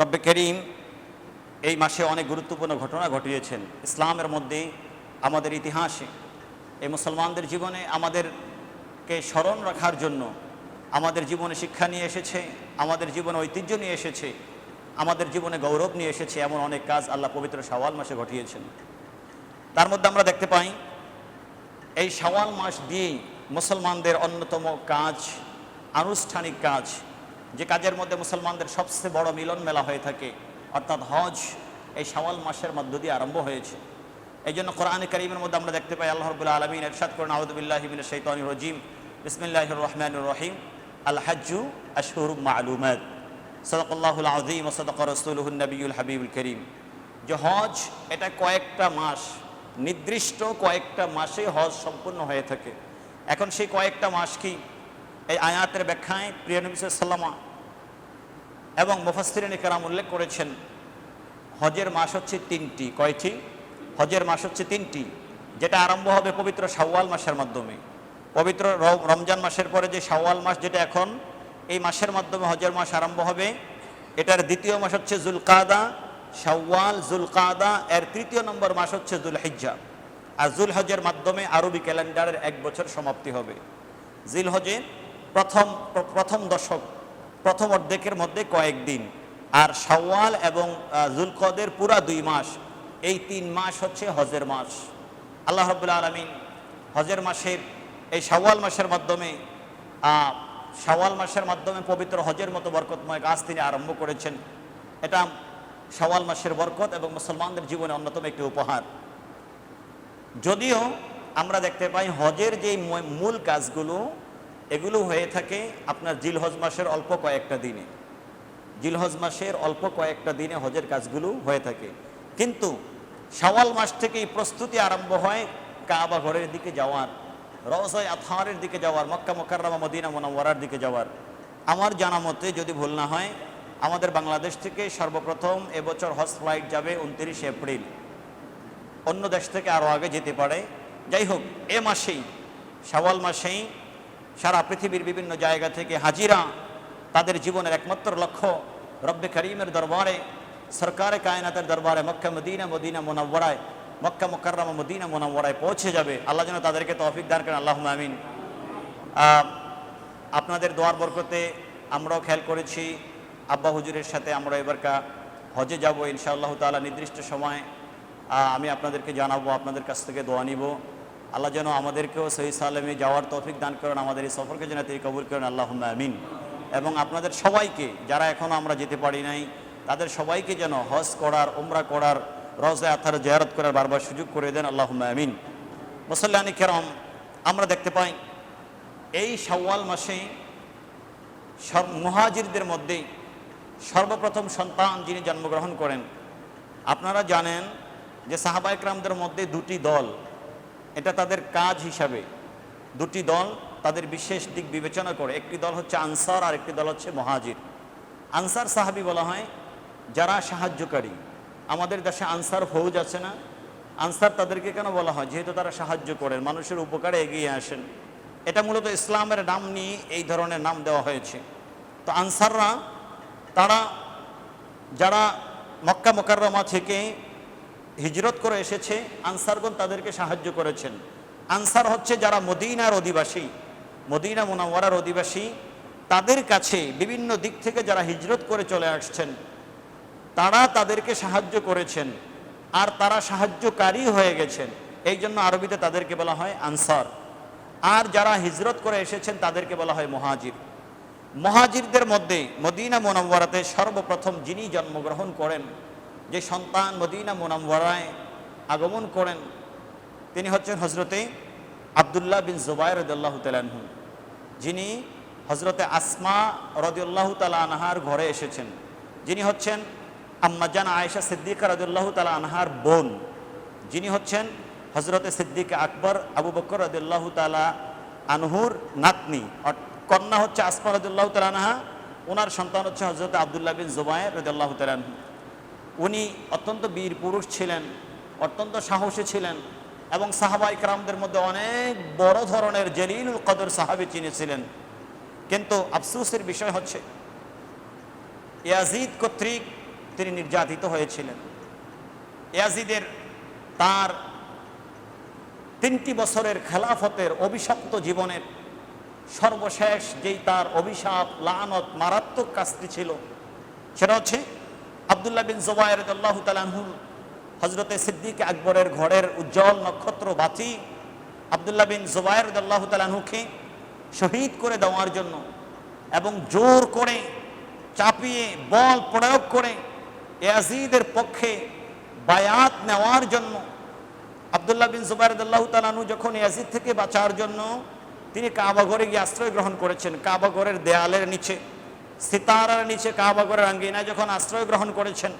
রব্বে করিম, এই মাসে অনেক গুরুত্বপূর্ণ ঘটনা ঘটিয়েছেন। ইসলামের মধ্যে আমাদের ইতিহাসে, এই মুসলমানদের জীবনে আমাদেরকে স্মরণ রাখার জন্য আমাদের জীবনে শিক্ষা নিয়ে এসেছে, আমাদের জীবনে ঐতিহ্য নিয়ে এসেছে, আমাদের জীবনে গৌরব নিয়ে এসেছে এমন অনেক কাজ আল্লাহ পবিত্র শাওয়াল মাসে ঘটিয়েছেন। তার মধ্যে আমরা দেখতে পাই, এই শাওয়াল মাস দিয়েই মুসলমানদের অন্যতম কাজ, আনুষ্ঠানিক কাজ যে কাজের মধ্যে মুসলমানদের সবচেয়ে বড় মিলন মেলা হয়ে থাকে, অর্থাৎ হজ, এই শাওয়াল মাসের মধ্য দিয়ে আরম্ভ হয়েছে। এই জন্য কোরআনে করিমের মধ্যে আমরা দেখতে পাই, আল্লাহ রবুল্লা আলমিন এরশাদ করেন আহদুল্লাহিমিন শৈতান রজিম। বিসমিল্লাহ রহমানুর রহিম। আল হাজ্জু আশহুর মালুমাত। সদকাল্লাহুল আজিম সদক রসুলহুল নবীল হাবিবুল করিম। যে হজ, এটা কয়েকটা মাস, নির্দিষ্ট কয়েকটা মাসে হজ সম্পূর্ণ হয়ে থাকে। এখন সেই কয়েকটা মাস কি? এই আয়াতের ব্যাখ্যায় প্রিয় নবী সাল্লামা এবং মুফাসরিন কেরাম উল্লেখ করেছেন, হজের মাস হচ্ছে তিনটি। কয়টি? হজের মাস হচ্ছে তিনটি, যেটা আরম্ভ হবে পবিত্র শাওয়াল মাসের মাধ্যমে। পবিত্র রমজান মাসের পরে যে শাওয়াল মাস, যেটা এখন, এই মাসের মাধ্যমে হজের মাস আরম্ভ হবে, এটার দ্বিতীয় মাস হচ্ছে জুলকাদা, শাওয়াল, জুলকাদা, এর তৃতীয় নম্বর মাস হচ্ছে জুল জুলহিজ্জা। আর জুল হজের মাধ্যমে আরবি ক্যালেন্ডারের এক বছর সমাপ্তি হবে। জিল হজের প্রথম প্রথম দশক প্রথম অর্ধেকের মধ্যে কয়েকদিন। আর শাওয়াল এবং জুলকদের পুরা দুই মাস। এই তিন মাস হচ্ছে হজের মাস। আল্লাহ রবুল্লা আলমিন হজের মাসের এই শাওয়াল মাসের মাধ্যমে আহ, শাওয়াল মাসের মাধ্যমে পবিত্র হজের মতো বরকতময় কাজ তিনি আরম্ভ করেছেন। এটা শাওয়াল মাসের বরকত এবং মুসলমানদের জীবনে অন্যতম একটি উপহার। যদিও আমরা দেখতে পাই হজের যে মূল কাজগুলো এগুলো হয়ে থাকে আপনার জিলহজ মাসের অল্প কয়েকটা দিনে। জিলহজ মাসের অল্প কয়েকটা দিনে হজের কাজগুলো হয়ে থাকে। কিন্তু শাওয়াল মাস থেকেই প্রস্তুতি আরম্ভ হয় কাবা ঘরের দিকে যাওয়ার রওজায় আথারের দিকে যাওয়ার, মক্কা মোকাররমা, মদিনা মোনাওয়ারার দিকে যাওয়ার। আমার জানা মতে যদি ভুল না হয়, আমাদের বাংলাদেশ থেকে সর্বপ্রথম এবছর হজ ফ্লাইট যাবে উনত্রিশে এপ্রিল। অন্য দেশ থেকে আরও আগে যেতে পারে। যাই হোক, এ মাসেই, শাওয়াল মাসেই সারা পৃথিবীর বিভিন্ন জায়গা থেকে হাজিরা তাদের জীবনের একমাত্র লক্ষ্য রব্বে করিমের দরবারে, সরকারে কায়নাতের দরবারে, মক্কা মদিনা মদিনা মোনাব্বরায় মক্কা মোকাররমা, মদিনা মোনাব্বরায় পৌঁছে যাবে। আল্লাহ যেন তাদেরকে তৌফিক দান করেন। আল্লাহ আমিন। আপনাদের দোয়ার বরকতে আমরাও খেয়াল করেছি, আব্বা হুজুরের সাথে আমরা এবারকা হজে যাব। ইনশাআল্লাহ তাআলা নির্দিষ্ট সময় আমি আপনাদেরকে জানাব, আপনাদের কাছ থেকে দোয়া নিব। আল্লাহ যেন আমাদেরকেও সহি সালেমে যাওয়ার তৌফিক দান করেন, আমাদের এই সফরকে যেন তিনি কবুল করেন আল্লাহ আমিন। এবং আপনাদের সবাইকে, যারা এখনও আমরা যেতে পারি নাই, তাদের সবাইকে যেন হজ করার, উমরা করার, রওজা আথার জিয়ারত করার বারবার সুযোগ করে দেন আল্লাহ আমিন। মুসল্লানি কেরম, আমরা দেখতে পাই, এই শাওয়াল মাসে সব মুহাজিরদের মধ্যে সর্বপ্রথম সন্তান যিনি জন্মগ্রহণ করেন, আপনারা জানেন যে সাহাবা একরামদের মধ্যে দুটি দল এটা তাদের কাজ হিসাবে। দুটি দল তাদের বিশেষ দিক বিবেচনা করে। একটি দল হচ্ছে আনসার আর একটি দল হচ্ছে মহাজির। আনসার সাহাবি বলা হয়, যারা সাহায্যকারী। আমাদের দেশে আনসার ফৌজ আছে না। আনসার তাদেরকে কেন বলা হয়? যেহেতু তারা সাহায্য করেন, মানুষের উপকারে এগিয়ে আসেন। এটা মূলত ইসলামের নাম নিয়ে এই ধরনের নাম দেওয়া হয়েছে। তো আনসাররা, তারা যারা মক্কা মোকাররমা থেকে হিজরত করে এসেছে, আনসারগণ তাদেরকে সাহায্য করেছেন। আনসার হচ্ছে যারা মদিনার অধিবাসী, মদিনা মোনাওয়ারার অধিবাসী, তাদের কাছে বিভিন্ন দিক থেকে যারা হিজরত করে চলে আসছেন, তারা তাদেরকে সাহায্য করেছেন আর তারা সাহায্যকারী হয়ে গেছেন। এই জন্য আরবিতে তাদেরকে বলা হয় আনসার। আর যারা হিজরত করে এসেছেন, তাদেরকে বলা হয় মহাজির। মহাজিরদের মধ্যে মদিনা মোনাম্বরাতে সর্বপ্রথম যিনি জন্মগ্রহণ করেন যে সন্তান মদিনা মোনাম্বরায় আগমন করেন, তিনি হচ্ছেন হজরতে আবদুল্লাহ বিন জুবাইর রদুল্লাহ তালাহু যিনি হজরতে আসমা রদিউল্লাহ তালা আনহার ঘরে এসেছেন। যিনি হচ্ছেন আম্মাজান আয়েশা সিদ্দিকা রদুল্লাহ তালা আনহার বোন। যিনি হচ্ছেন হজরতে সিদ্দিক আকবর আবু বকর রদুল্লাহ তালা আনহুর নাতনি। কন্যা হচ্ছে আসমা রদুল্লাহ তালা আনহা ওনার সন্তান হচ্ছে হজরত আবদুল্লাহ বিন জুবাইর রদুল্লাহ তালাহু উনি অত্যন্ত বীর পুরুষ ছিলেন, অত্যন্ত সাহসী ছিলেন এবং সাহাবাই ক্রামদের মধ্যে অনেক বড় ধরনের জলিলুল কদর সাহাবি চিনেছিলেন কিন্তু আফসোসের বিষয় হচ্ছে, ইয়াজিদ কর্তৃক তিনি নির্যাতিত হয়েছিলেন। ইয়াজিদের তার তিনটি বছরের খেলাফতের অভিশপ্ত জীবনের সর্বশেষ যেই তার অভিশাপ, লানত, মারাত্মক কাজটি ছিল, সেটা হচ্ছে আবদুল্লাহ বিন জোবায়ের হজরতে সিদ্দিক আকবরের ঘরের উজ্জ্বল নক্ষত্র বাতি আবদুল্লাহ বিন জোবায়ের আল্লাহ তালাহুকে শহীদ করে দেওয়ার জন্য এবং জোর করে চাপিয়ে বল প্রয়োগ করে ইয়াজিদের পক্ষে বায়াত নেওয়ার জন্য আবদুল্লাহ বিন জুবাইরদুল্লাহ তালানু যখন ইয়াজিদ থেকে বাঁচার জন্য তিনি কাবাঘরে গিয়ে আশ্রয় গ্রহণ করেছেন কাবাঘরের দেয়ালের নিচে। সিতারার নিচে কাবাগরের আঙ্গিনায় যখন আশ্রয় গ্রহণ করেছেন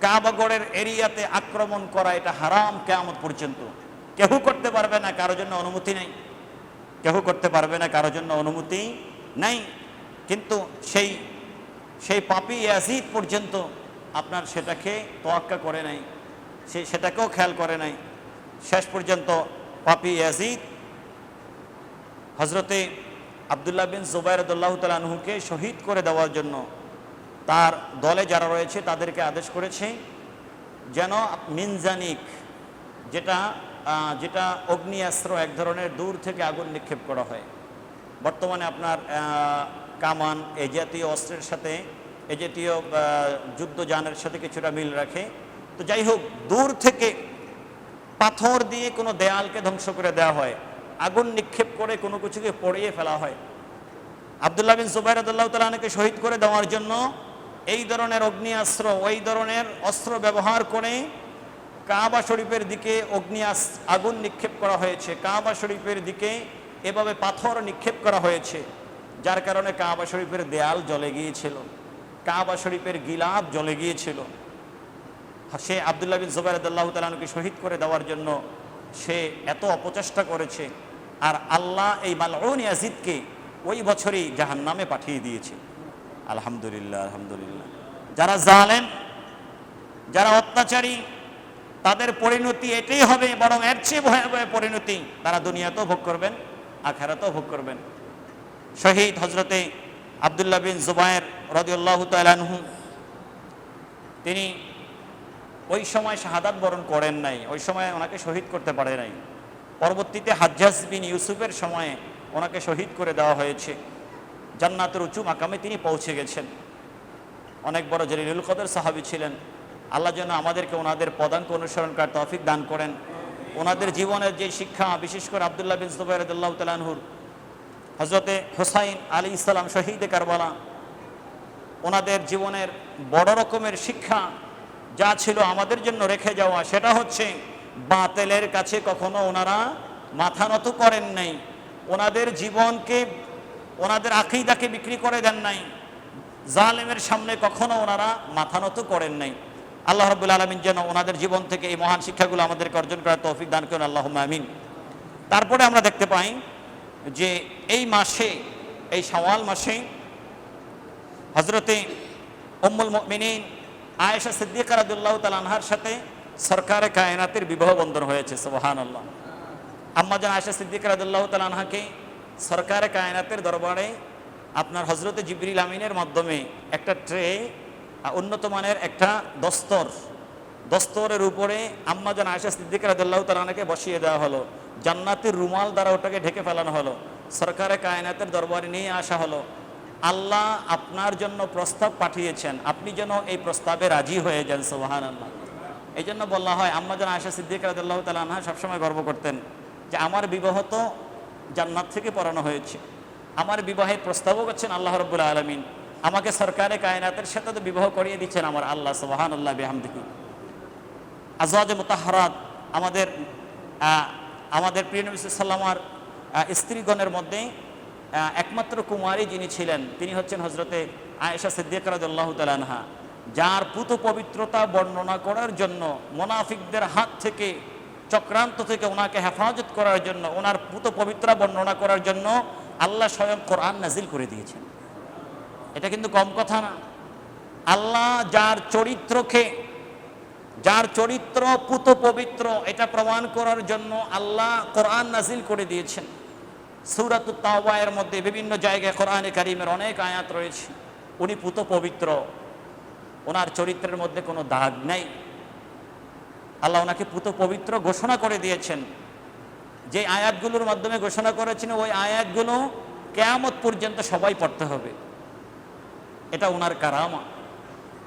কাবাগরের এরিয়াতে আক্রমণ করা এটা হারাম কেয়ামত পর্যন্ত। কেউ করতে পারবে না, কারোর জন্য অনুমতি নেই। কেউ করতে পারবে না, কারোর জন্য অনুমতি নেই। কিন্তু সেই সেই পাপি ইয়াজিদ পর্যন্ত আপনার সেটাকে তোয়াক্কা করে নাই, সে সেটাকেও খেয়াল করে নাই। শেষ পর্যন্ত পাপি ইয়াজিদ হজরতে আবদুল্লাহ বিন জুবাইরদুল্লাহ তালাহুকে শহীদ করে দেওয়ার জন্য তার দলে যারা রয়েছে তাদেরকে আদেশ করেছে যেন মিনজানিক যেটা যেটা অগ্নিয়াস্ত্র এক ধরনের দূর থেকে আগুন নিক্ষেপ করা হয়। বর্তমানে আপনার কামান, এ জাতীয় অস্ত্রের সাথে, এ জাতীয় যুদ্ধযানের সাথে কিছুটা মিল রাখে। তো যাই হোক, দূর থেকে পাথর দিয়ে কোনো দেয়ালকে ধ্বংস করে দেওয়া হয়। আগুন নিক্ষেপ করে কোনো কিছুকে পড়িয়ে ফেলা হয়। আবদুল্লাহ বিন সুবাই জুবাইরদুল্লাহ তালাকে শহীদ করে দেওয়ার জন্য এই ধরনের অগ্নিয়াস্ত্র, ওই ধরনের অস্ত্র ব্যবহার করে কাবা শরীফের দিকে অগ্নি আগুন নিক্ষেপ করা হয়েছে। কাবা শরীফের দিকে এভাবে পাথর নিক্ষেপ করা হয়েছে, যার কারণে কাবা শরীফের দেয়াল জ্বলে গিয়েছিল, কাবা শরীফের গিলাপ জ্বলে গিয়েছিল। সে আবদুল্লাহ বিন জুবাইর তালানুকে শহীদ করে দেওয়ার জন্য সে এত অপচেষ্টা করেছে। আর আল্লাহ এই মালউন ইয়াজিদকে ওই বছরই জাহান নামে পাঠিয়ে দিয়েছে। আলহামদুলিল্লাহ আলহামদুলিল্লাহ। যারা জালেন যারা অত্যাচারী, তাদের পরিণতি এটাই হবে, বরং এর চেয়ে ভয়াবহ পরিণতি তারা দুনিয়াতেও ভোগ করবেন, আখেরাতেও ভোগ করবেন। শহীদ হজরতে আবদুল্লাহ বিন জুবায়ের রদিউল্লাহ তালানহু তিনি ওই সময় শাহাদাত বরণ করেন নাই, ওই সময় ওনাকে শহীদ করতে পারে নাই। পরবর্তীতে হাজ্জাজ বিন ইউসুফের সময়ে ওনাকে শহীদ করে দেওয়া হয়েছে। জান্নাতের উঁচু মাকামে তিনি পৌঁছে গেছেন। অনেক বড় জলিলুল কদর সাহাবী ছিলেন। আল্লাহ যেন আমাদেরকে ওনাদের পদাঙ্ক অনুসরণ করার তৌফিক দান করেন। ওনাদের জীবনের যে শিক্ষা, বিশেষ করে আবদুল্লাহ বিন জুবাইরদুল্লাহ তালানহুর হজরতে হোসাইন আলী ইসলাম শহীদে কারবালা, ওনাদের জীবনের বড় রকমের শিক্ষা যা ছিল আমাদের জন্য রেখে যাওয়া, সেটা হচ্ছে বাতেলের কাছে কখনো ওনারা মাথা নত করেন নাই। ওনাদের জীবনকে, ওনাদের আকিদাকে বিক্রি করে দেন নাই। জালেমের সামনে কখনো ওনারা মাথা নত করেন নাই। আল্লাহ রবুল আলমিন যেন ওনাদের জীবন থেকে এই মহান শিক্ষাগুলো আমাদেরকে অর্জন করার তৌফিক দান করেন। আল্লাহ আমিন। তারপরে আমরা দেখতে পাই যে এই মাসে, এই সওয়াল মাসে হজরতে উম্মুল মিনীন আয়েশা সিদ্দিকা রাদিয়াল্লাহু তাআলা আনহার সাথে সরকারে কায়নাতের বিবাহ বন্ধন হয়েছে, সুবহানাল্লাহ। আম্মা জান আয়েশা সিদ্দিকা রাদিয়াল্লাহু তাআলা আনহাকে সরকারে কায়নাতের দরবারে আপনার হজরতে জিবরিল আমিনের মাধ্যমে একটা ট্রে উন্নত মানের একটা দস্তর, দস্তরের উপরে আম্মা জান আয়েশা সিদ্দিকা রাদিয়াল্লাহু তাআলা বসিয়ে দেওয়া হলো। জান্নাতের রুমাল দ্বারা ওটাকে ঢেকে ফেলানো হলো। সরকারে কায়নাতের দরবারে নিয়ে আসা হলো। আল্লাহ আপনার জন্য প্রস্তাব পাঠিয়েছেন। আপনি যেন এই প্রস্তাবে রাজি হয়ে যান সোহান আল্লাহ এই জন্য বলা হয় আম্মাজান আয়সা সিদ্দিক রাদিল্লাহ তালা আনহা সবসময় গর্ব করতেন যে আমার বিবাহ তো জান্নাত থেকে পড়ানো হয়েছে। আমার বিবাহের প্রস্তাবও করছেন আল্লাহ রব্বুল আলমিন। আমাকে সরকারে, কায়নাতের সাথে তো বিবাহ করিয়ে দিচ্ছেন আমার আল্লাহ সোহান আল্লাহ বেহামদিহি। আজওয়াজে মুতাহারাত আমাদের আমাদের প্রিয় নবী সাল্লামার স্ত্রীগণের মধ্যে একমাত্র কুমারী যিনি ছিলেন, তিনি হচ্ছেন হজরতে আয়েশা সিদ্দিক রাদিয়াল্লাহ তালানহা যার পুত পবিত্রতা বর্ণনা করার জন্য, মোনাফিকদের হাত থেকে, চক্রান্ত থেকে ওনাকে হেফাজত করার জন্য, ওনার পুত পবিত্রা বর্ণনা করার জন্য আল্লাহ স্বয়ং কোরআন নাজিল করে দিয়েছেন। এটা কিন্তু কম কথা না। আল্লাহ যার চরিত্রকে, যার চরিত্র পুত পবিত্র, এটা প্রমাণ করার জন্য আল্লাহ কোরআন নাজিল করে দিয়েছেন। সুরাত তাওবায়ের মধ্যে বিভিন্ন জায়গায় কোরআনে কারিমের অনেক আয়াত রয়েছে। উনি পুত পবিত্র। ওনার চরিত্রের মধ্যে কোনো দাগ নেই। আল্লাহ ওনাকে পুত পবিত্র ঘোষণা করে দিয়েছেন। যে আয়াতগুলোর মাধ্যমে ঘোষণা করেছেন, ওই আয়াতগুলো কেয়ামত পর্যন্ত সবাই পড়তে হবে। এটা ওনার কারামা।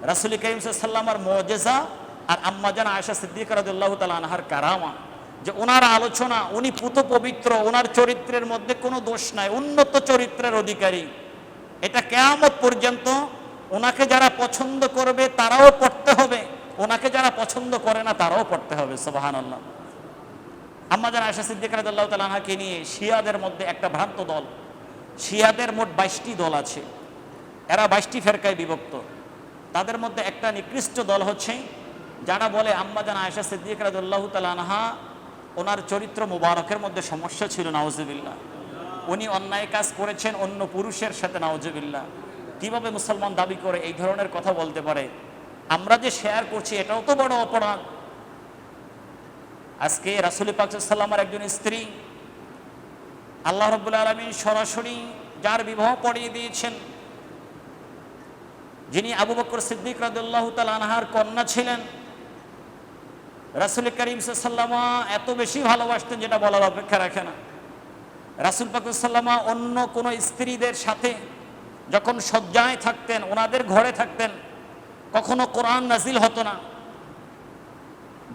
রাসুল করিম সাল্লামার মজেজা আর আম্মাজান আয়সা সিদ্দিক রাদুল্লাহ তালা আনহার কারামা। যে ওনার আলোচনা, উনি পুত পবিত্র, ওনার চরিত্রের মধ্যে কোনো দোষ নাই, উন্নত চরিত্রের অধিকারী। এটা কেয়ামত পর্যন্ত ওনাকে যারা পছন্দ করবে, তারাও পড়তে হবে। ওনাকে যারা পছন্দ করে না, তারাও পড়তে হবে সোবাহান আল্লাহ আমাদের আয়সা সিদ্দিক রাদুল্লাহ তালাহাকে নিয়ে শিয়াদের মধ্যে একটা ভ্রান্ত দল, শিয়াদের মোট বাইশটি দল আছে। এরা বাইশটি ফেরকায় বিভক্ত। তাদের মধ্যে একটা নিকৃষ্ট দল হচ্ছে, যারা বলে আম্মা আম্মাজান আয়সা সিদ্দিক রাদুল্লাহ তালানহা ওনার চরিত্র মুবারকের মধ্যে সমস্যা ছিল নাওজবিল্লা উনি অন্যায় কাজ করেছেন, অন্য পুরুষের সাথে নাওজবিল্লা কীভাবে মুসলমান দাবি করে এই ধরনের কথা বলতে পারে? আমরা যে শেয়ার করছি, এটাও তো বড় অপরাধ। আজকে রাসুল পাকসাল্লামার একজন স্ত্রী আল্লাহ রব্বুল আলমী সরাসরি যার বিবাহ পড়িয়ে দিয়েছেন, যিনি আবু বকর সিদ্দিক রাদুল্লাহ আনহার কন্যা ছিলেন। রাসুল করিম সাল্লামা এত বেশি ভালোবাসতেন যেটা বলার অপেক্ষা রাখে না। রাসুল পাকুসাল্লামা অন্য কোনো স্ত্রীদের সাথে যখন শয্যায় থাকতেন, ওনাদের ঘরে থাকতেন, কখনো কোরআন নাজিল হতো না।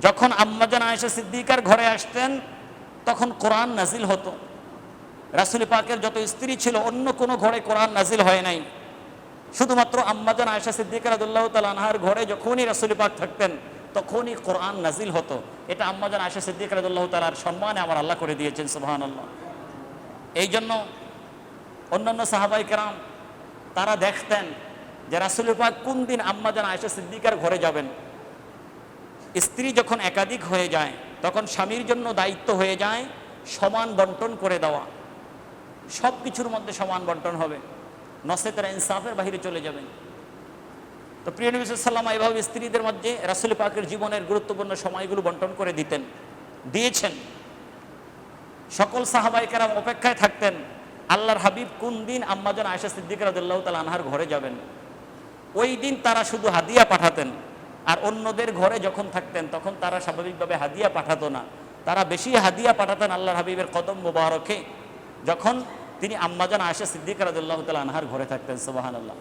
যখন আম্মাজান আয়েশা সিদ্দিকার ঘরে আসতেন, তখন কোরআন নাজিল হতো। রাসুল পাকের যত স্ত্রী ছিল, অন্য কোনো ঘরে কোরআন নাজিল হয় নাই। শুধুমাত্র আম্মাজান আয়েশা সিদ্দিকার আদুল্লাহ তালানহার ঘরে যখনই রাসুল পাক থাকতেন, তখনই কোরআন নাজিল হতো। এটা আম্মাজান আয়েশা সিদ্দিক রাদুল্লাহ তালার সম্মানে আমার আল্লাহ করে দিয়েছেন সুবাহান আল্লাহ এই জন্য অন্যান্য সাহাবাই কেরাম তারা দেখতেন যে রাসুল পাক কোন দিন আম্মাজান আয়েশা সিদ্দিকার ঘরে যাবেন। স্ত্রী যখন একাধিক হয়ে যায়, তখন স্বামীর জন্য দায়িত্ব হয়ে যায় সমান বন্টন করে দেওয়া। সব কিছুর মধ্যে সমান বন্টন হবে। নসে তারা ইনসাফের বাহিরে চলে যাবেন। তো প্রিয় নবী সাল্লাম এভাবে স্ত্রীদের মধ্যে রাসুল পাকের জীবনের গুরুত্বপূর্ণ সময়গুলো বন্টন করে দিতেন, দিয়েছেন। সকল সাহাবাইকারাম অপেক্ষায় থাকতেন। আল্লাহর হাবিব কোন দিন আম্মাজন আয়সা সিদ্দিক রাদুল্লাহ তাল আনহার ঘরে যাবেন? ওই দিন তারা শুধু হাদিয়া পাঠাতেন, আর অন্যদের ঘরে যখন থাকতেন তখন তারা স্বাভাবিকভাবে হাদিয়া পাঠাতো না। তারা বেশি হাদিয়া পাঠাতেন আল্লাহর হাবিবের কদম মোবারকে, যখন তিনি আম্মাজান আয়সা সিদ্দিক রাদুল্লাহ তাল আনহার ঘরে থাকতেন সুবাহান আল্লাহ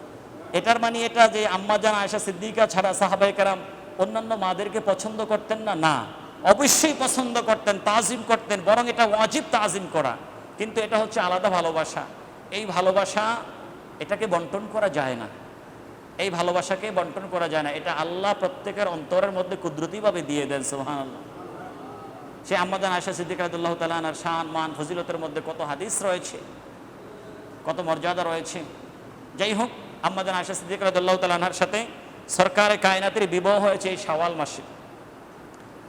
এটার মানে এটা যে আম্মাজান আয়সা সিদ্দিকা ছাড়া সাহাবাই কারাম অন্যান্য মাদেরকে পছন্দ করতেন না? না। অবশ্যই পছন্দ করতেন, তাজিম করতেন, বরং এটা ওয়াজিব তাজিম করা। কিন্তু এটা হচ্ছে আলাদা ভালোবাসা। এই ভালোবাসা এটাকে বন্টন করা যায় না। এই ভালোবাসাকে বন্টন করা যায় না। এটা আল্লাহ প্রত্যেকের অন্তরের মধ্যে কুদরতিভাবে দিয়ে দেন সুহান সে আম্মাদান আয়সা সিদ্দিক রাদুল্লাহ তালানার শান, মান, ফজিলতের মধ্যে কত হাদিস রয়েছে, কত মর্যাদা রয়েছে। যাই হোক আম্মাদান আয়সা সিদ্দিক রাদুল্লাহ তালানার সাথে সরকারে কায়নাতের বিবাহ হয়েছে এই শাওয়াল মাসে।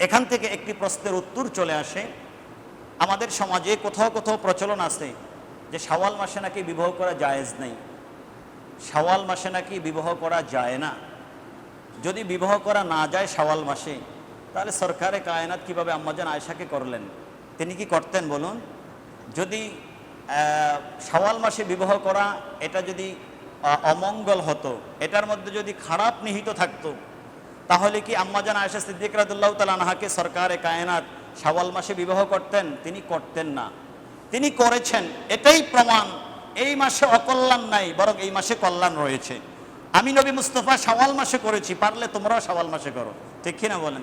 এখান থেকে একটি প্রশ্নের উত্তর চলে আসে আমাদের সমাজে কোথাও কোথাও প্রচলন আছে যে শাওয়াল মাসে নাকি বিবাহ করা জায়েজ নেই। শাওয়াল মাসে নাকি বিবাহ করা যায় না। যদি বিবাহ করা না যায় শাওয়াল মাসে, তাহলে সরকারে কায়নাত কীভাবে আম্মাজান আয়সাকে করলেন? তিনি কি করতেন বলুন? যদি শাওয়াল মাসে বিবাহ করা এটা যদি অমঙ্গল হতো, এটার মধ্যে যদি খারাপ নিহিত থাকতো, তাহলে কি আম্মাজান আয়সা সিদ্দিক রাদুল্লাহ তালানহাকে সরকারে কায়নাত শাওয়াল মাসে বিবাহ করতেন, তিনি করতেন না। তিনি করেছেন, এটাই প্রমাণ। এই মাসে অকল্যাণ নাই, বরং এই মাসে কল্যাণ রয়েছে। আমি নবী মুস্তফা শাওয়াল মাসে করেছি, পারলে তোমরাও শাওয়াল মাসে করো। ঠিক কিনা বলেন?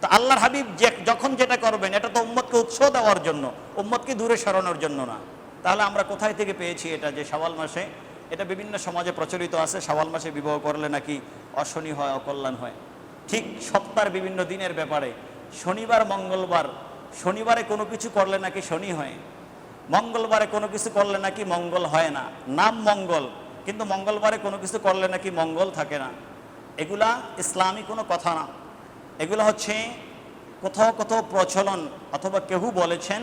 তো আল্লাহর হাবিব যে, যখন যেটা করবেন, এটা তো উম্মতকে উৎসাহ দেওয়ার জন্য, উম্মতকে দূরে সরানোর জন্য না। তাহলে আমরা কোথায় থেকে পেয়েছি এটা যে শাওয়াল মাসে? এটা বিভিন্ন সমাজে প্রচলিত আছে, শাওয়াল মাসে বিবাহ করলে নাকি অশনি হয়, অকল্যাণ হয়। ঠিক সপ্তাহের বিভিন্ন দিনের ব্যাপারে। শনিবার, মঙ্গলবার। শনিবারে কোনো কিছু করলে নাকি শনি হয়। মঙ্গলবারে কোনো কিছু করলে নাকি মঙ্গল হয় না। নাম মঙ্গল, কিন্তু মঙ্গলবারে কোনো কিছু করলে নাকি মঙ্গল থাকে না। এগুলা ইসলামী কোনো কথা না। এগুলো হচ্ছে কোথাও কোথাও প্রচলন অথবা কেউ বলেছেন,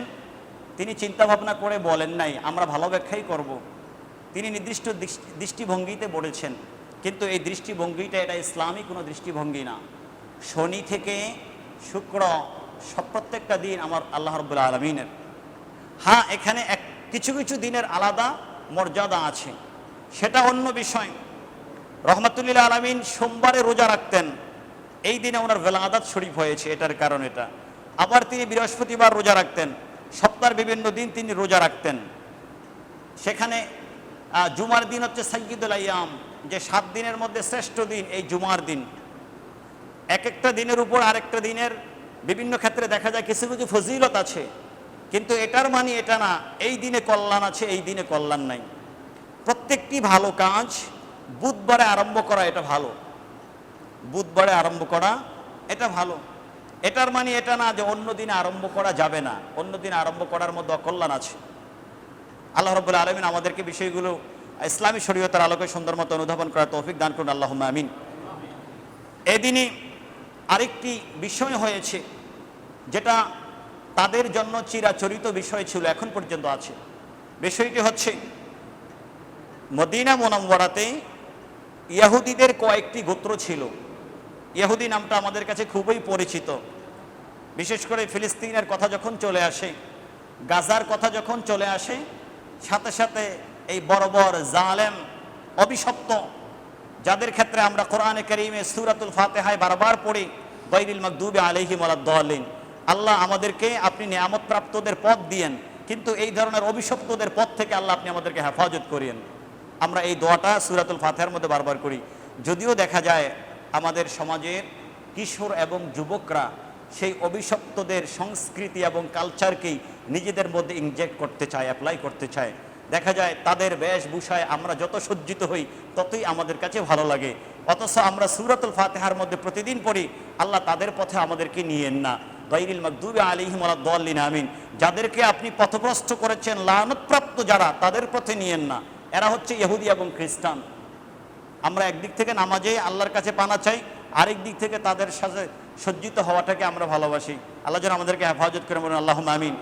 তিনি চিন্তা ভাবনা করে বলেন নাই, আমরা ভালো ব্যাখ্যাই করব। তিনি নির্দিষ্ট দৃষ্টিভঙ্গিতে বলেছেন, কিন্তু এই দৃষ্টিভঙ্গিটা, এটা ইসলামী কোনো দৃষ্টিভঙ্গি না। শনি থেকে শুক্র, সব প্রত্যেকটা দিন আমার আল্লাহ রব্বুল্লা আলমিনের। হ্যাঁ এখানে এক, কিছু কিছু দিনের আলাদা মর্যাদা আছে। সেটা অন্য বিষয়। রহমাতুল্লিল্লাহ আলমিন সোমবারে রোজা রাখতেন। এই দিনে ওনার ভেলাদাত শরীফ হয়েছে, এটার কারণ এটা। আবার তিনি বৃহস্পতিবার রোজা রাখতেন। সপ্তাহের বিভিন্ন দিন তিনি রোজা রাখতেন। সেখানে জুমার দিন হচ্ছে সৈয়দুল আয়াম, যে সাত দিনের মধ্যে শ্রেষ্ঠ দিন, এই জুমার দিন। এক একটা দিনের উপর আরেকটা দিনের বিভিন্ন ক্ষেত্রে দেখা যায় কিছু কিছু ফজিলত আছে। কিন্তু এটার মানে এটা না, এই দিনে কল্যাণ আছে, এই দিনে কল্যাণ নাই। প্রত্যেকটি ভালো কাজ বুধবারে আরম্ভ করা এটা ভালো। বুধবারে আরম্ভ করা এটা ভালো। এটার মানে এটা না যে অন্য দিনে আরম্ভ করা যাবে না। অন্য দিনে আরম্ভ করার মধ্যে অকল্যাণ আছে। আল্লাহ রব্বুল আলমিন আমাদেরকে বিষয়গুলো ইসলামী শরীয়তার আলোকে সুন্দর মতো অনুধাবন করার তৌফিক দান করুন। আল্লাহ আমিন। এদিনই আরেকটি বিষয় হয়েছে, যেটা তাদের জন্য চিরাচরিত বিষয় ছিল, এখন পর্যন্ত আছে। বিষয়টি হচ্ছে, মদিনা মোনাম্বরাতে ইয়াহুদিদের কয়েকটি গোত্র ছিল। ইয়াহুদি নামটা আমাদের কাছে খুবই পরিচিত। বিশেষ করে ফিলিস্তিনের কথা যখন চলে আসে, গাজার কথা যখন চলে আসে, সাথে সাথে এই বড় বড় জালেম, অভিশপ্ত যাদের ক্ষেত্রে আমরা কোরআনে করিমে সুরাতুল ফাতেহায় বারবার পড়ি, গৈরিল মকদুবে আলহিম আলাদ্দিন আল্লাহ আমাদেরকে আপনি নিয়ামত প্রাপ্তদের পথ দিয়েন, কিন্তু এই ধরনের অভিশপ্তদের পথ থেকে আল্লাহ আপনি আমাদেরকে হেফাজত করিয়েন। আমরা এই দোয়াটা সুরাতুল ফাতেহার মধ্যে বারবার করি। যদিও দেখা যায় আমাদের সমাজের কিশোর এবং যুবকরা সেই অভিশপ্তদের সংস্কৃতি এবং কালচারকেই নিজেদের মধ্যে ইনজেক্ট করতে চায় অ্যাপ্লাই করতে চায়। দেখা যায় তাদের বেশভূষায় আমরা যত সজ্জিত হই, ততই আমাদের কাছে ভালো লাগে। অথচ আমরা সুরাতুল ফাতেহার মধ্যে প্রতিদিন পড়ি, আল্লাহ তাদের পথে আমাদেরকে নিয়েন না। গৈরিল মকদুবে আলিহিম দলিন আমিন। যাদেরকে আপনি পথভ্রষ্ট করেছেন, লানতপ্রাপ্ত যারা, তাদের পথে নিয়েন না। এরা হচ্ছে ইহুদি এবং খ্রিস্টান। আমরা একদিক থেকে নামাজে আল্লাহর কাছে পানা চাই, আরেক দিক থেকে তাদের সাথে সজ্জিত হওয়াটাকে আমরা ভালোবাসি। আল্লাহ যেন আমাদেরকে হেফাজত করে বলুন আল্লাহ আমিন।